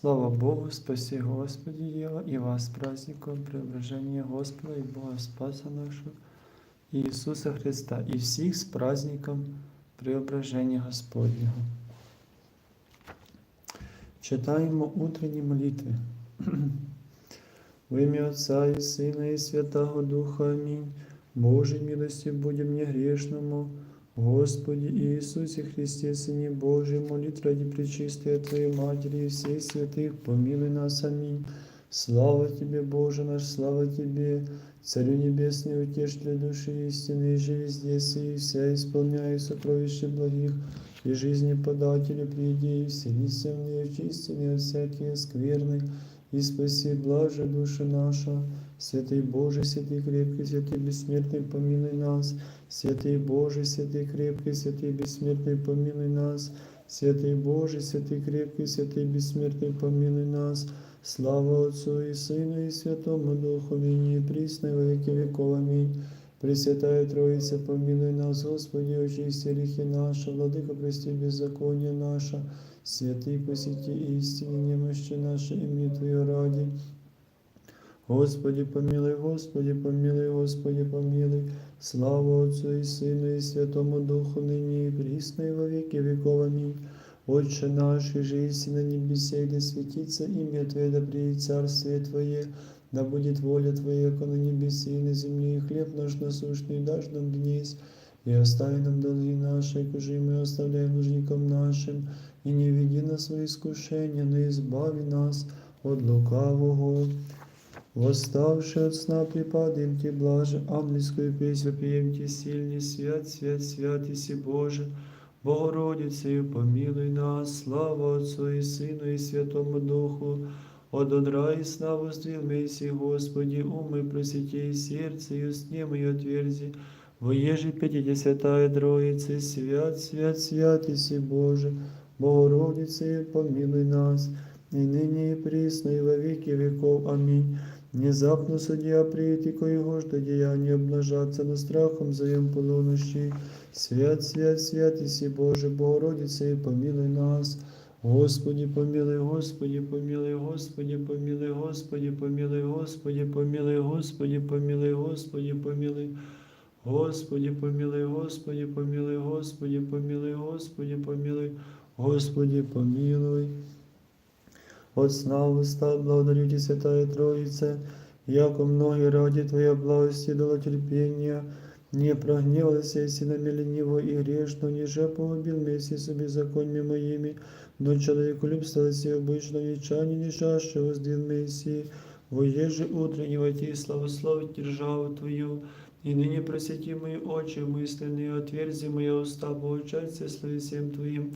Слава Богу, спаси Господи Ева, и вас с праздником преображения Господа и Бога Спаса нашего Иисуса Христа, и всех с праздником преображения Господнего. Читаємо утренні молитви. В ім'я Отця і Сина, і Святого Духа Амінь. Божій милості будем мне грешному, Господи Иисусе Христе, Сыне Божий, молит ради пречистия Твоей Матери и всех святых, помилуй нас, аминь. Слава Тебе, Боже наш, слава Тебе, Царю Небесный, утешитель души истины, и же везде сии, вся исполняя сокровища благих, и жизни подателю приди, и вселися в ней, очисти от всякие скверны, и спаси блаже душа наша. Святый Боже, святый крепкий, святый бессмертный, помилуй нас. Святый Боже, святый крепкий, святый бессмертный, помилуй нас. Святый Боже, святый крепкий, святый бессмертный, помилуй нас. Слава Отцу и Сыну и Святому Духу, ныне и присно, и во веки веков. Аминь. Пресвятая Троица, помилуй нас, Господи, очисти грехи наши, Владыка, прости беззаконие наше, святый посети истины, немощи наши, имени Твое ради. Господи, помилуй, Господи, помилуй, Господи, помилуй. Слава Отцу и Сыну и Святому Духу, ныне и присно, и во веки веков. Аминь. Отче наш, и жизнь на небесе, да светится имя Твое, да приедет царствие Твое, да будет воля Твоя, как на небесе и на земле, и хлеб наш насущный дашь нам днесь, и остави нам долги наши, кужи мы оставляем должникам нашим, и не веди нас в искушение, но избави нас от лукавого. Восставши от сна, припадаем Ти, блаже, ангельскую песнь вопием Ти, сильный свят, свят, свят, Иси Боже, Богородицею, помилуй нас, слава Отцу и Сыну и Святому Духу, от одра и сна воздвиг Месси, Господи, умы просвети и сердце, и усне мое отверзи, воеже Пятидесятая Троица, свят, свят, свят, Иси Боже, Богородицею, помилуй нас, и ныне и присно, и во веки веков. Аминь. Внезапно судья приїти, коего ж до деяния обнажаться на страхом заем полунощи. Свят, свят, свят, Иси Боже, Богородице, помилуй нас. Господи, помилуй, Господи, помилуй, Господи, помилуй, Господи, помилуй, Господи, помилуй, Господи, помилуй, Господи, помилуй. Господи, помилуй, Господи, помилуй, Господи, помилуй, Господи, помилуй, Господи, помилуй. От сна уста благодарю Ти, Святая Троица, яко многие ради Твоей благости дало терпения, не прогневался, если на него и грешно, ниже погубил вместе с беззакониями моими, но человеку любствовался обычно нечане, не жаще воздвиг Мессии, воеже утреннего Ти, славословить державу Твою, и ныне просвети мои очи мысленные, отверзи мои уста, поучаться славе всем Твоим,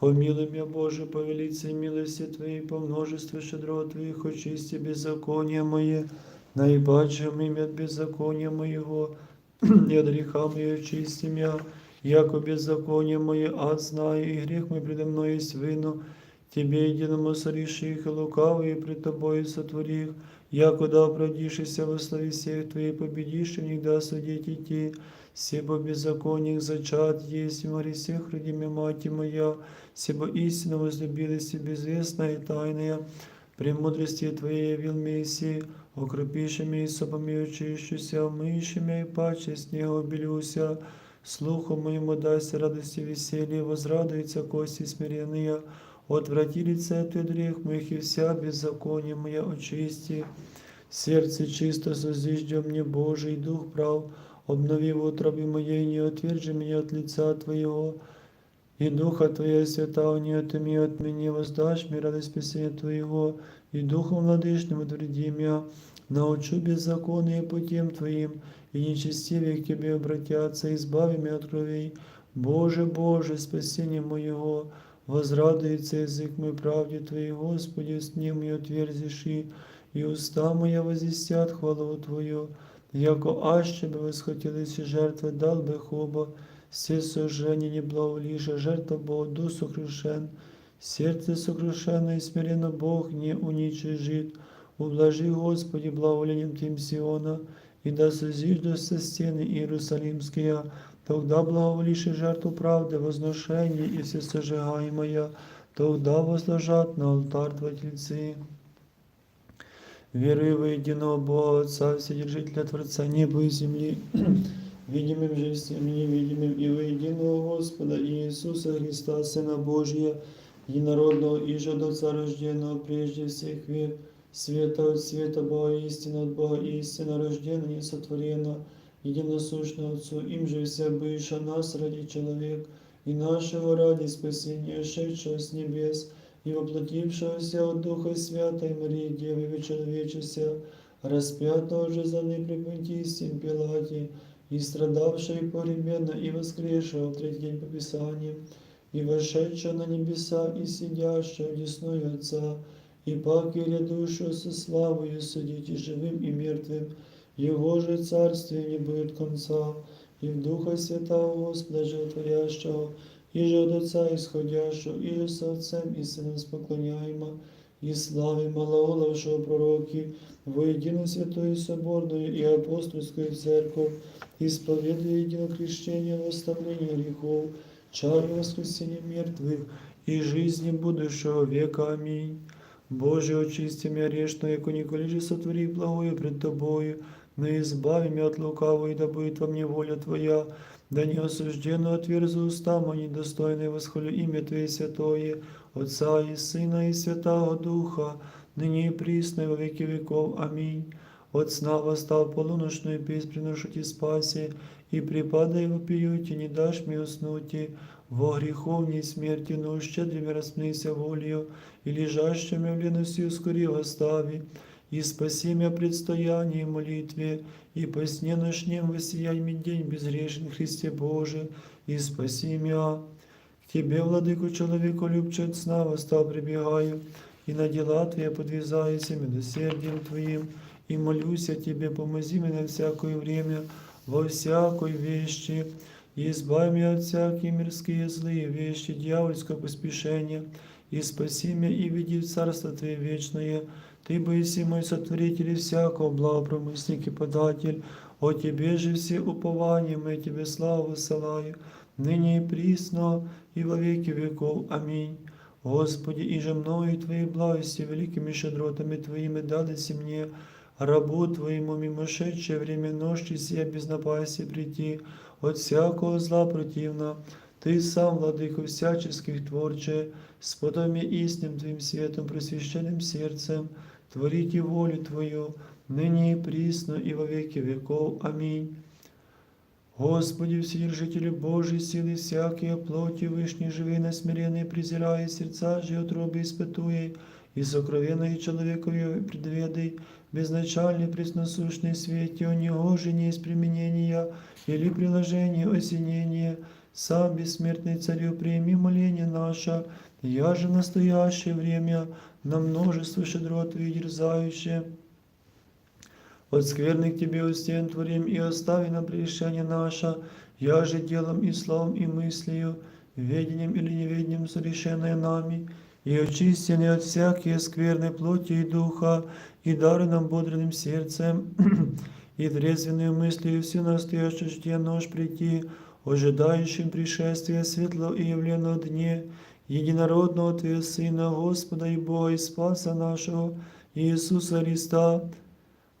Помилуй меня, Боже, по велице милости Твоей, по множеству щедро Твоих, очисти беззаконие мое, наибачим имя от беззакония моего, и от греха моего очисти меня, яко беззаконие мое ад знаю, и грех мой предо мной есть вину, Тебе единому сориши их и лукавые пред Тобою сотворих, якуда оправдишься во славе всех Твоих, победишь и никогда судить идти, Себо беззаконник зачат есть, в море всех родиме мать моя, Себо истинно возлюбилась и безвестная и тайная, премудрости Твоей явил Мессии, окропиши меня собами очищуся, омыйши меня и паче снегу белюся, слуху моему дайся радости веселье, возрадуется кости смиренные, отврати лице Ты от грех моих и вся беззаконие моя очисти. Сердце чисто созиждем мне Божий Дух прав, обнови в утробе моей, не отвержи меня от лица Твоего, и Духа Твоего Святого не отыми от меня, воздашь мне радость спасения Твоего, и Духом Владышным утверди меня, научу беззаконные путем Твоим, и нечестивые к Тебе обратятся, избави меня от кровей. Боже, Боже, спасение моего, возрадуется язык мой правде Твоей, Господи, с ним и отверзишь, и, и уста моя возвестят хвалу Твою, яко аще бы восхотелись жертвы, дал бы хоба, все сожжения не благоволиша, жертва Бога, дух сокрушен, сердце сокрушено и смиренно Бог не уничижит. Ублажи, Господи, благоволением Твоим Сиона, и да созиждутся стены Иерусалимские, тогда благоволишь и жертву правды, возношение и все сожигаемое, тогда возложат на алтарь Твои тельцы. Верую во единого Бога Отца, Вседержителя Творца неба и земли, видимым же всем и невидимым, и во единого Господа Иисуса Христа, Сына Божия, единородного и же до Отца рожденного прежде всех век, света от света Бога, истина от Бога, истина рождена, несотворена, единосущно Отцу, им же вся бывша нас ради человек, и нашего ради спасения, шедшего с небес, и воплотившегося от Духа Святой Марии Девы человечеся, распятого же за при Понтийском Пилате, и страдавшего и погребенно, и воскресшего в третий день по Писанию, и вошедшего на небеса, и сидящего одесную Отца, и паки рядущего со славою судите живым и мертвым, Его же царствие не будет конца, и в Духа Святого Господа Животворящего, и же от Отца исходящего, и же с Отцем и Сыном споклоняемо, и славим малоголовшего пророки, воедино святую соборную и апостольскую церковь, исповедуя едино крещение в оставление грехов, чар воскресения мертвых и жизни будущего века. Аминь. Боже, очисти меня грешную, яко николи же сотвори благое пред Тобою, но избави меня от лукавого, и да будет во мне воля Твоя, да не осужденно отверзу уста мои, достойное восхвалю имя Твое святое, Отца и Сына и Святого Духа, ныне и присно и во веки веков. Аминь. От сна восстал полуночную песнь приношу Ти спаси, и припадай вопию Ти, не дашь мне уснуть, во греховней смерти, но щедрыми распнися волею, и лежащими в лености ускори восстави, и спаси меня предстоянии молитве, и по сне ночнем воссияй мне день безгрешный Христе Боже, и спаси меня. К Тебе, владыку человеку, любче от сна восстал прибегаю, и на дела Твои подвязаюсь милосердием Твоим, и молюсь о Тебе, помози мне на всякое время, во всякой вещи, и избави меня от всякие мирские злые вещи, дьявольского поспешения, и спаси меня и веди в Царство Твое вечное. Ты боиси мой сотворитель и всякого благопромысник и податель, о Тебе же все упования мы Тебе славу высылаю, ныне и присно, и во веки веков. Аминь. Господи, и же мною Твоей благости, великими щедротами Твоими дались мне, рабу Твоему мимошедшее время ночи сия без напасти прийти, от всякого зла противно, Ты сам, владыку всяческих творче, с подобием истинным Твоим светом, просвященным сердцем, творите волю Твою, ныне и присно, и во веки веков. Аминь. Господи, Вседержителю Божий, силы всякие плоти, вышней живи, насмиренные, презирая сердца же утробы испытуя, и сокровенной человекове предведай, безначальный пресносущный свете, о него же не из применения или приложения осенения, сам бессмертный царю, прими моление наше, я же в настоящее время на множество щедрот Твоих дерзающее, от скверных Тебе у стен творим и остави на прегрешение наше, я же делом и словом и мыслью, ведением или неведением совершенное нами, и очистены от всякие скверной плоти и духа, и дары нам бодренным сердцем, и трезвенную мыслью все настоящее ждя нож прийти, ожидающим пришествия светлого и явленного дне, единородного Твоего Сына, Господа и Бога и Спаса нашего, Иисуса Христа,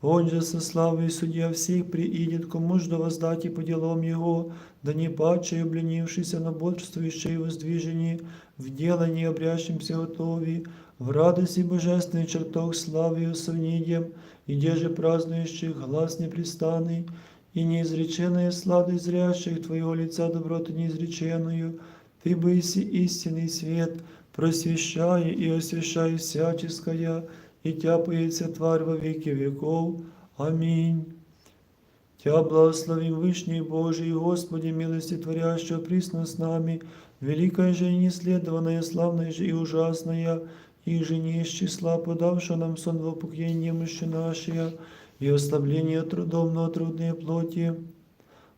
Он же со славой судья всех приидет, кому ж да воздать и по делам Его, да не паче, обленившийся на бодрствующее и воздвижении, в делании обрящимся готови, в радости божественной чертог славы и усовнением, и где же празднующих глаз непрестанный, и неизреченная сладость зрящих Твоего лица доброту неизреченную, Ты быси истинный свет, просвещая и освящая всяческое, и тяпается тварь во веки веков. Аминь. Тя благословим Вышний Божий, Господи, милости творящего присно с нами, великая же и неследованная, славная же и ужасная, и же не из числа, подавшая нам сон в упокоение мыши наши, и ослабление трудом на трудные плоти.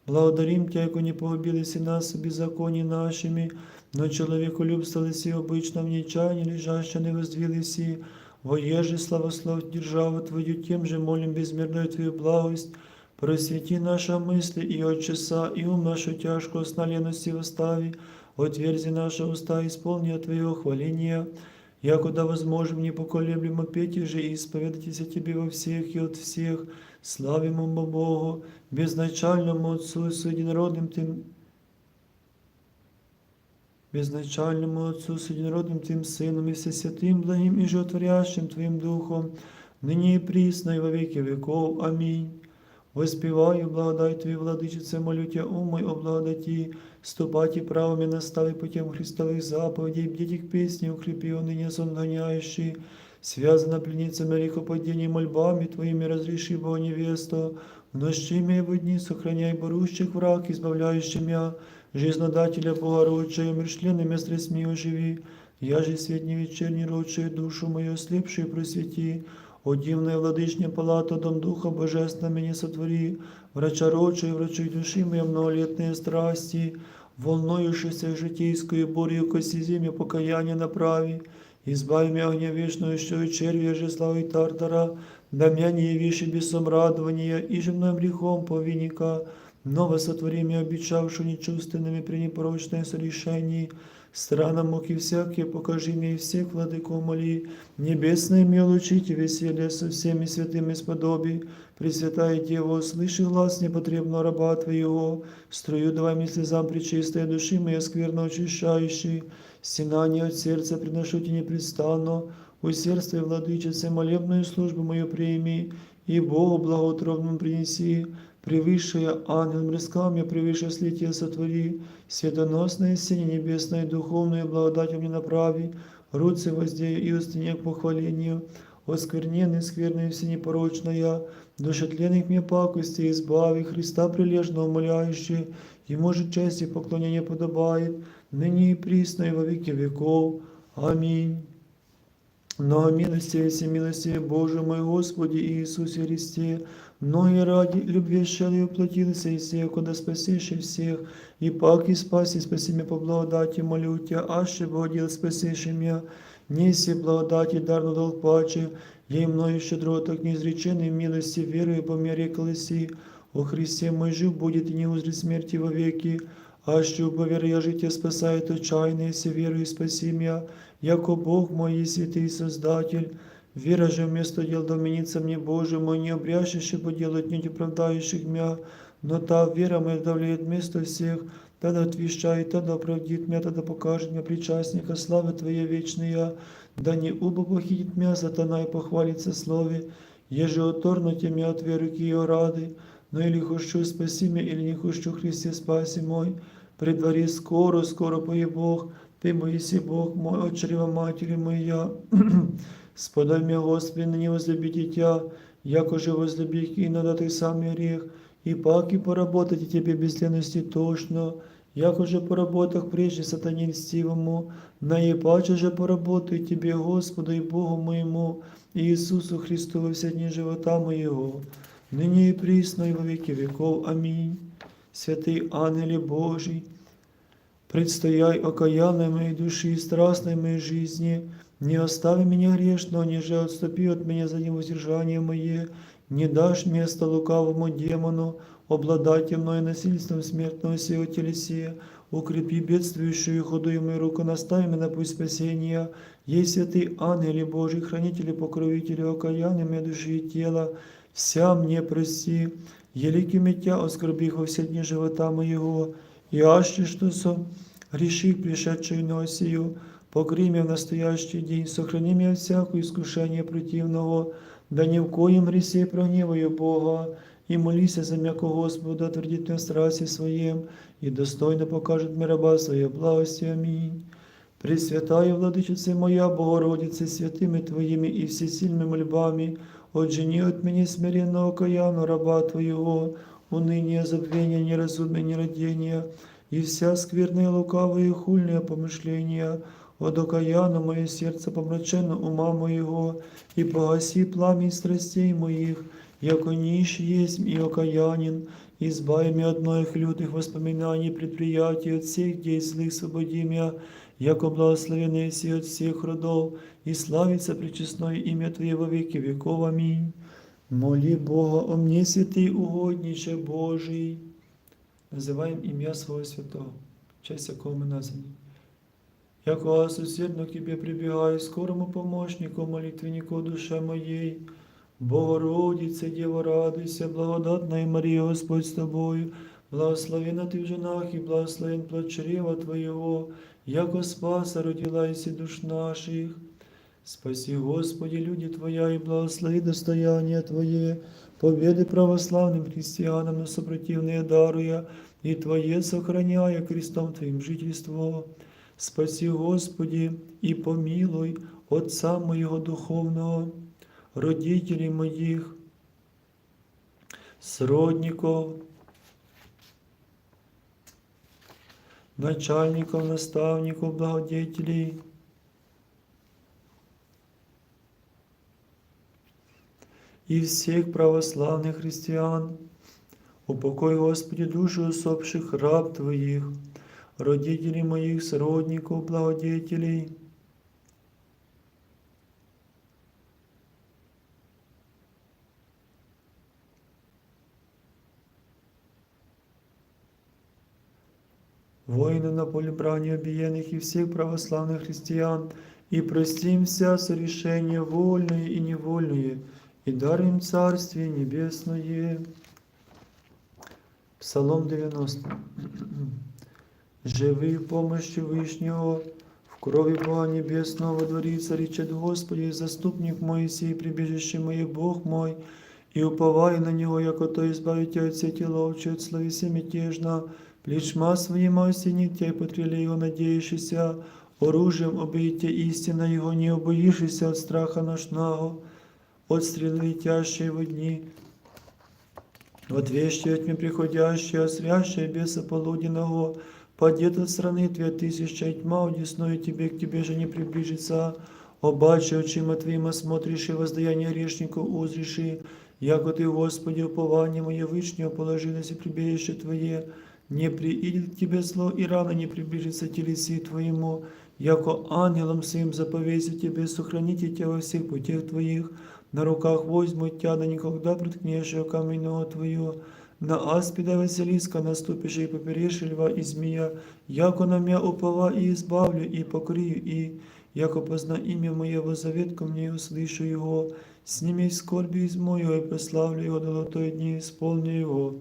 Благодарим Тя, яко не погубились и нас беззаконии нашими, но человеколюбствовались и обычно в нечаянии лежаще не воздвились и воеже славослов державу Твою, тем же молим безмерную Твою благость, просвети наши мысли и от часа, и ум нашу тяжкую сна лености восстави, отверзи наши уста, исполни Твоего хваления, якуда возможем непоколеблемо петь же и исповедайтесь Тебе во всех и от всех, славимо Богу, безначальному Отцу и Единородным Тим, безначальному Отцу с единородным Тим Сыном и Всесвятым, благим и животворящим Твоим Духом, ныне и присно и во веки веков. Аминь. Воспеваю благодать Твою, Владычице, молю Тя, ум мой о благодати, ступать и правами настави путем Христовых заповедей, бдеть к песни, укрепи он ныне сон гоняющий, связана пленницами грехопадений мольбами Твоими, разреши, Бога невесту, в ночи имя в дни сохраняй борущих враг, избавляющий меня, жизнодателя Богородчая, миршленными средствами оживи, я же свет не вечерний родшая душу мою слепшую просвети, о дивная владычня палата, дом Духа Божественного меня сотвори, врача родшая, врачуй души моя многолетные страсти, волнующейся житейскую борью коси зиме покаяние направи, избави меня огня вечную, что и червя же славы Тартара, да меня не явишь и бесом радования, и же мной грехом повинника, Ново сотвори мне, обещавшую нечувственными при непорочное сорешении, странам муки всякие, покажи мне и всех, владыку моли, небесное мне лучите веселье со всеми святыми сподоби, Пресвятая Дева, услыши глаз непотребного раба Твоего, струю давай мне слезам причистой души моей скверно очищающей, стенание от сердца приношу тебе непрестанно, усердствуй, владычице, молебную службу мою прими, и Богу благоутробному принеси, превыше ангел мресками, превыше слития сотвори, светоносное сине небесное, духовную благодать мне направи, руцы воздею и устыне к похвалению, оскверненный, скверный все непорочная, душетленных мне пакости избави, Христа прилежно умоляющий, Ему же честь и поклонение подобает, ныне и присно и во веки веков. Аминь. Но милости и милости Боже мой Господи Иисусе Христе, многие ради любви шели уплотилися и всех, куда спасишь всех, и пак и спаси, спаси меня по благодати, молю Тебя, аще Богодил спасишь меня, неси благодати, дарно долг паче, ей мною щедро, так неизреченной милости, верою по мере колеси, о Христе мой жив будет и не узрит смерти вовеки, а що повір я життя спасає, то чайне, если верую спаси меня, яко Бог мой святый Создатель. Вера же вместо дел доменится мне Боже мой, не обрящище по делу отнюдь оправдающих меня, но та вера моя давляет место всех, тогда отвещает, тогда оправдит меня, тогда покажет мне причастника славы Твоей вечная, да не убо похитит меня сатана и похвалится слове, еже оторнуте меня от веры к ее рады, но или хочу спаси меня, или не хочу Христе спаси мой, при дворе скоро, скоро пое Бог, Ты Моиси Бог мой, от чрева матери моя. Сподай меня, Господи, на не возлюби Тя, яко же возлюби и надо Ты сам грех, и пак и поработать и Тебе без ленности тошно, яко же по работах прежде сатане льстивому, наипаче же поработаю Тебе, Господу и Богу моему, Иисусу Христу во все живота моего, ныне и присно и во веки веков. Аминь. Святый ангеле Божий, предстояй окаянной моей души и страстной моей жизни, не остави меня грешного, ниже отступи от меня за невоздержание мое, не дашь место лукавому демону, обладайте мною насильством смертного сего телесе, укрепи бедствующую ходуемую руку, настави меня на путь спасения, есть святый ангели Божий, хранители, покровители, окаянные моей души и тела, вся мне прости, елики митя оскорбих во все дни живота моего, и аще что со греших пришедшую носию, покри меня в настоящий день, сохрани меня от всякого искушения противного, да ни в коем гресе прогневаю Бога, и молися за м'яко Господа, твердит мне в страсти своем, и достойно покажет мне раба своей благости. Аминь. Пресвятая Владычице моя, Богородице, святыми Твоими и всесильными мольбами, отжени от меня смиренного каяну раба Твоего, уныние, забвение, неразумие, нерадение, и вся скверная, лукавая и хульное помышления, от окаяна мое сердце помрачено ума моего, и погаси пламень страстей моих, яко нищ есть и окаянин, избави меня от моих лютых воспоминаний, предприятий, от всех действий свободи меня, яко благословенный от всех родов, и славится пречестное имя Твое во веки веков. Аминь. Молі Бога о мне, святий угодниче Божий. Називаємо ім'я свого святого, честь якого ми названі. Яко к Тебе прибегаю, скорому помощнику, молитвеннику душе моей. Богородице, Дева, радуйся, благодатная Мария, Господь с тобою, благословена ты в женах и благословен плод чрева Твоего, яко спаса родилась и душ наших. Спаси, Господи, люди Твоя, и благослови достояние Твое, победы православным христианам на сопротивные даруя, и Твое сохраняя крестом Твоим жительство. Спаси, Господи, и помилуй Отца моего духовного, родителей моих, сродников, начальников, наставников, благодетелей, и всех православных христиан. Упокой, Господи, души усопших раб Твоих, родителей моих, сродников, благодетелей. Воины на поле брани обиенных и всех православных христиан, и простим вся сорешения вольные и невольные, и дарим Царствие Небесное. Псалом 90. Живи в помощи Вышнего, в крови Бога Небесного во дворе царичет Господи, заступник мой сей, прибежище мое, Бог мой, и уповай на Него, яко то избавите от сети ловчи, от словеси мятежно, плечма своима осенит тебя, потрели его надеющийся, оружием обийте истина Его, не обоишься от страха ношного, от стрелы летящей в дни, от вещи от тьмы приходящей, от срящей беса полуденного, падет от страны твоя тысяча, и тьма удесную тебе, к тебе же не приближится, обаче очима твоим смотришь и воздаяние грешнику узришь, и, яко ты, Господи, упование мое вышнее положилось и прибежище Твое, не приидет тебе зло, и рано не приближится телеси Твоему, яко ангелом своим заповеся тебе, сохраните тебя во всех путях Твоих, на руках возьмут тебя, да никогда приткнешь каменного Твою, на аспида Василиска наступишь и поперешь льва и змея, яко на меня упова и избавлю, и покрию, и, яко позна имя мое во завет ко мне, услышу его, сними скорби из мою, и прославлю его до той дни, исполню его,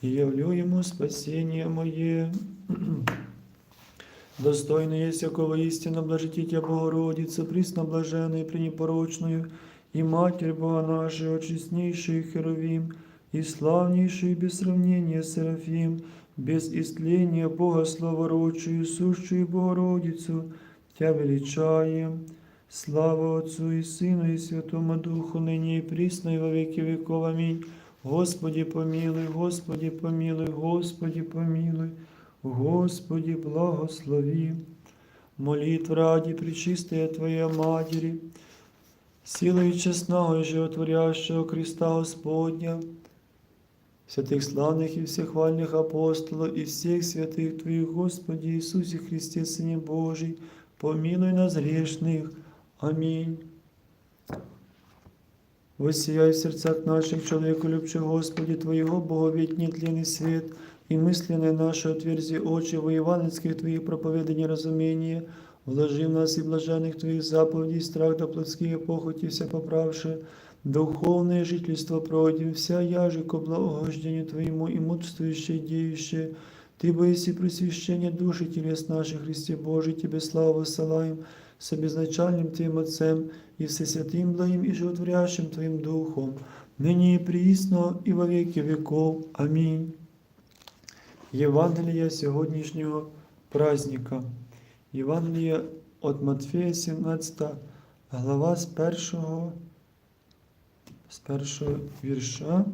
и явлю ему спасение мое. Достойно есть якого истинно блажите тебя, Богородица, присно блаженная и пренепорочную, и Матерь Бога нашего, честнейший Херовим, и славнейший без сравнения Серафим, без истления Бога славородчую, сущую Богородицу, Тя величаем. Слава Отцу и Сыну и Святому Духу, ныне и присно и во веки веков. Аминь. Господи помилуй, Господи помилуй, Господи помилуй, Господи благослови. Молитв ради Пречистая Твоя Матери, силою честного и животворящего Христа Господня, святых славных и всехвальных апостолов и всех святых Твоих, Господи Иисусе Христе, Сыне Божий, помилуй нас грешных. Аминь. Воссияй в сердцах наших, человеку любчих Господи, Твоего Боговедь нетленный свет, и мысленное наше отверзи очи во евангельских Твоих проповеданий разумения, вложи в нас и блаженных Твоих заповедей, страх да плотские похоти вся поправши, духовное жительство пройдем, вся яже ко благоуждению Твоему и мудствующее деющее, Ты боиси просвящения души телес наших, Христе Божий, Тебе славу высылаем, с обезначальным Твоим Отцем и Всесвятым благим и животворящим Твоим Духом, ныне и приисно и во веки веков. Аминь. Євангелія сьогоднішнього праздника. Євангелія від Матфея, 17 глава з першого, з першого вірша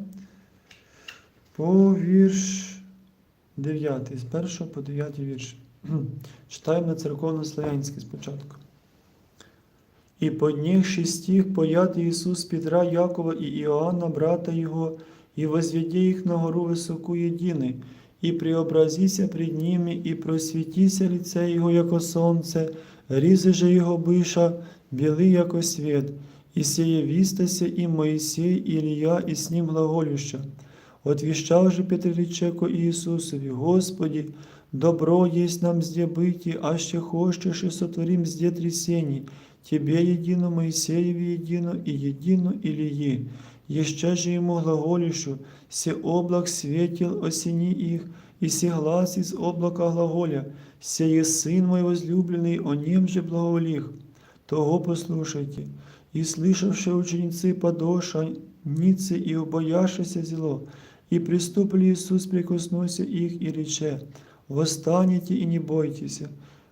по вірш 9, з 1 по 9 вірш. Читаємо на церковно-славянське спочатку. И поднявший стих поят Иисус Петра, Якова и Иоанна, брата его, и возведи их на гору высокую единой, и преобразися пред ними, и просвітися лице Його, яко сонце, різи же Його биша, білий, яко свет, и сеє вістася і Моїсей, і Ілія, і с ним глаголюща. Отвіщав же Петричеко Ісусові, Господі, добро есть нам зде быти, а ще хочеш и сотворим зде трясений, Тебе едино Моисееве едино и едино Илии. Еще же ему глаголишу, се облак светил осени их, и се глаз из облака глаголя, сее Сын мой возлюбленный, о нем же благоволих. Того послушайте, и слышавши ученицы подоша, ницы и убоявшися зело, и приступили Иисус прикоснулся их и рече, «Восстанете и не бойтесь,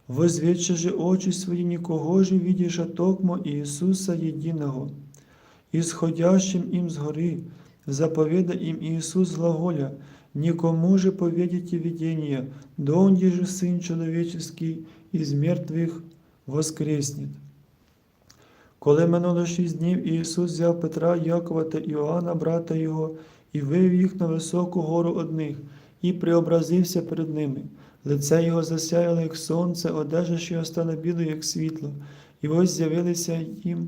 Возведши же очі свої, нікого же видиш, а токмо Ісуса єдиного, исходящим им с горы, заповеда им Иисус глаголя, никому же поведите видение, донде же Сын Человеческий из мертвых воскреснет. Коли минуло шість днів, Ісус взяв Петра, Якова та Іоанна, брата Його, і вивів їх на високу гору одних, і преобразився перед ними. Лице його засяяло, як сонце, одежа ж його стала білою, як світло, і ось з'явилися їм.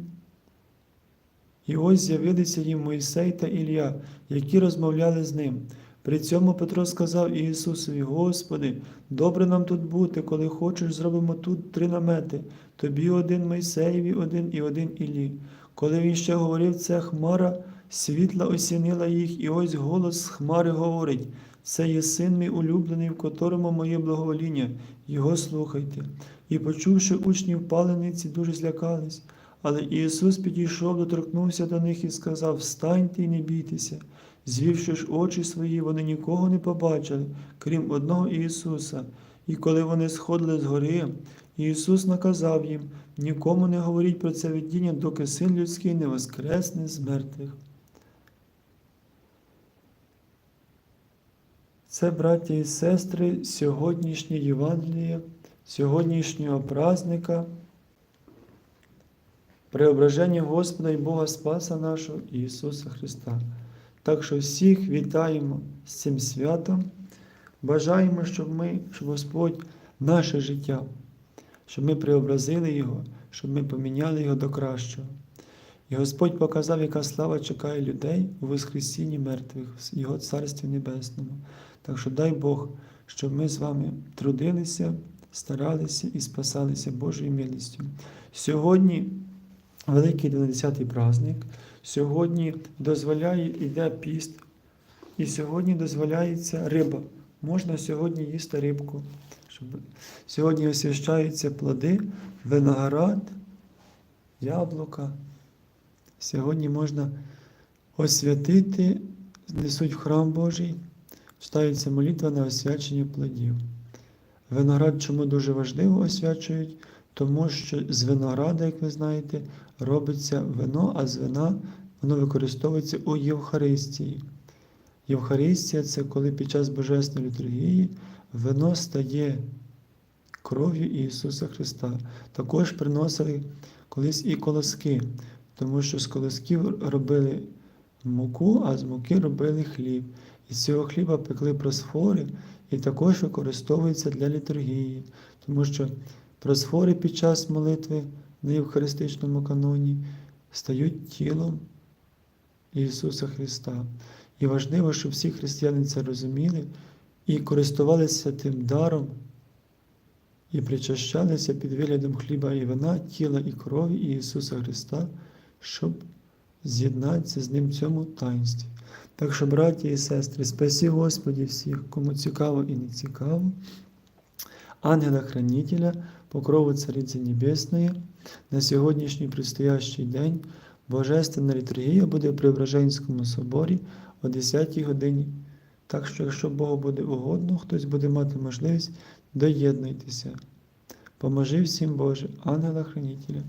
І ось з'явилися їм Мойсей та Ілля, які розмовляли з ним. При цьому Петро сказав Ісусові, Господи, добре нам тут бути, коли хочеш, зробимо тут три намети, тобі один Мойсеєві, один і один Іллі. Коли він ще говорив це, хмара світла осінила їх, і ось голос хмари говорить. Це є син мій улюблений, в котрому моє благовоління, його слухайте. І, почувши учнів палениці, дуже злякались. Але Ісус підійшов, доторкнувся до них і сказав: Встаньте і не бійтеся. Звівши ж очі свої, вони нікого не побачили, крім одного Ісуса. І коли вони сходили з гори, Ісус наказав їм: нікому не говоріть про це видіння, доки син людський не воскресне з мертвих. Це, браття і сестри, сьогоднішнє Євангеліє, сьогоднішнього праздника, преображення Господа і Бога Спаса нашого Ісуса Христа. Так що всіх вітаємо з цим святом, бажаємо, щоб ми, щоб Господь наше життя, щоб ми преобразили Його, щоб ми поміняли Його до кращого. І Господь показав, яка слава чекає людей у Воскресінні мертвих, в Його Царстві Небесному. Так що дай Бог, щоб ми з вами трудилися, старалися і спасалися Божою милістю. Сьогодні великий 12-й праздник, сьогодні дозволяє, йде піст, і сьогодні дозволяється риба. Можна сьогодні їсти рибку. Сьогодні освящаються плоди, виноград, яблука. Сьогодні можна освятити, несуть в храм Божий, читається молитва на освячення плодів. Виноград чому дуже важливо освячують, тому що з винограда, як ви знаєте, робиться вино, а з вина воно використовується у Євхаристії. Євхаристія це коли під час Божественної літургії вино стає кров'ю Ісуса Христа. Також приносили колись і колоски тому що з колосків робили муку, а з муки робили хліб. І з цього хліба пекли просфори і також використовуються для літургії, тому що просфори під час молитви на Євхаристичному каноні стають тілом Ісуса Христа. І важливо, щоб всі християни це розуміли і користувалися тим даром, і причащалися під виглядом хліба і вина, тіла і крові Ісуса Христа щоб з'єднатися з ним в цьому таїнстві. Так що, браті і сестри, спасі Господі всіх, кому цікаво і не цікаво, ангела-хранителя, покрову Цариці Небесної, на сьогоднішній предстоящий день Божественна літургія буде в Преображенському соборі о 10 годині. Так що, якщо Богу буде угодно, хтось буде мати можливість, доєднуйтеся. Поможи всім Боже, ангела-хранителя.